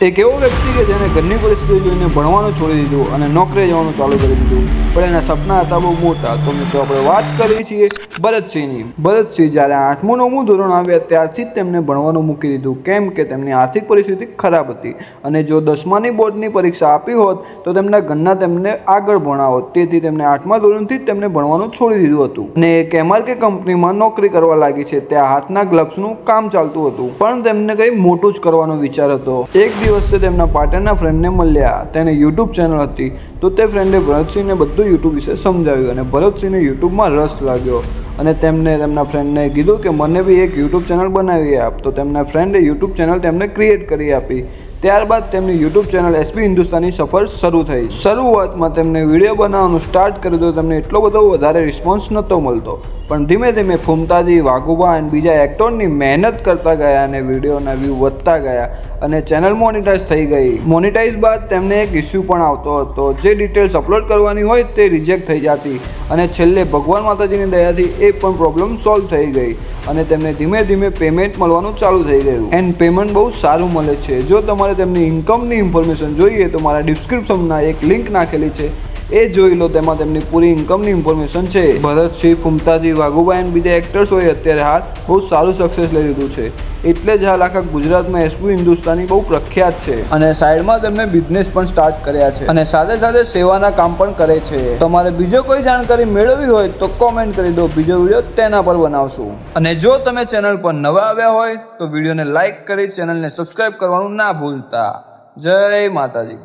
એક એવો વ્યક્તિ કે જેને ઘરની પરિસ્થિતિ જોઈને ભણવાનું છોડી દીધું અને નોકરી જવાનું ચાલુ કરી દીધું. પણ એના સપના હતા બહુ મોટા. તો મિત્રો આપણે વાત કરીએ છીએ ભરતસિંહની. ભરતસિંહ જ્યારે આઠમું નવમું ધોરણ આવ્યા ત્યારથી જ તેમને ભણવાનું મૂકી દીધું. કેમ કે તેમની આર્થિક પરિસ્થિતિ ખરાબ હતી. અને જો દસમાની બોર્ડની પરીક્ષા આપી હોત, તો તેમના ઘરના તેમને આગળ ભણાવત. તેથી તેમને આઠમા ધોરણથી જ તેમને ભણવાનું છોડી દીધું હતું. અને એક એમઆરકે કંપનીમાં નોકરી કરવા લાગી છે. ત્યાં હાથના ગ્લવ્સનું કામ ચાલતું હતું. પણ તેમને કંઈ મોટું જ કરવાનો વિચાર હતો. એક દિવસ તેમના પાટણના ફ્રેન્ડને મળ્યા. તેને યુટ્યુબ ચેનલ હતી. તો તે ફ્રેન્ડે ભરતસિંહને બધું યુટ્યુબ વિશે સમજાવ્યું અને ભરતસિંહને યુટ્યુબમાં રસ લાગ્યો. અને તેમને, તેમના ફ્રેન્ડને કીધું કે, મને બી એક યુટ્યુબ ચેનલ બનાવી આપ. તો તેમના ફ્રેન્ડે યુટ્યુબ ચેનલ તેમને ક્રિએટ કરી આપી. ત્યારબાદ તેમની યુટ્યુબ ચેનલ એસબી હિન્દુસ્તાની સફર શરૂ થઈ. શરૂઆતમાં તેમને વીડિયો બનાવવાનું સ્ટાર્ટ કર્યું તો તેમને એટલો બધો વધારે રિસ્પોન્સ નહોતો મળતો. પણ ધીમે ધીમે ફુમતાજી, વાઘુબા અને બીજા એક્ટરની મહેનત કરતા ગયા અને વિડીયોના વ્યૂ વધતા ગયા અને ચેનલ મોનિટાઈઝ થઈ ગઈ. મોનિટાઈઝ બાદ તેમને એક ઇસ્યુ પણ આવતો હતો. જે ડિટેલ્સ અપલોડ કરવાની હોય તે રિજેક્ટ થઈ જતી. અને છેલ્લે ભગવાન માતાજીની દયાથી એ પણ પ્રોબ્લેમ સોલ્વ થઈ ગઈ અને તેમને ધીમે ધીમે પેમેન્ટ મળવાનું ચાલુ થઈ ગયું. એન્ડ પેમેન્ટ બહુ સારું મળે છે. જો તમારે તેમની ઇન્કમની ઇન્ફોર્મેશન જોઈએ, તો મારા ડિસ્ક્રિપ્શનમાં એક લિંક નાખેલી છે. એ જોઈ લો, તેમાં તેમની પૂરી ઇન્કમની ઇન્ફોર્મેશન છે. ભરતસિંહ, ફુમતાજી વાઘુભાઈ અને બીજા એક્ટર્સોએ અત્યારે હાલ બહુ સારું સક્સેસ લઈ લીધું છે. એટલે જ હાલ આખા ગુજરાતમાં એસપુ હિન્દુસ્તાની બહુ પ્રખ્યાત છે. અને સાઈડમાં તેમણે બિઝનેસ પણ સ્ટાર્ટ કર્યા છે. અને સાથે સાથે સેવાના કામ પણ કરે છે. તમારે બીજો કોઈ જાણકારી મેળવવી હોય તો કોમેન્ટ કરી દો. બીજો વીડિયો તેના પર બનાવશું. અને જો તમે ચેનલ પર નવા આવ્યા હોય તો વિડીયોને લાઇક કરી ચેનલને સબસ્ક્રાઈબ કરવાનું ના ભૂલતા. જય માતાજી.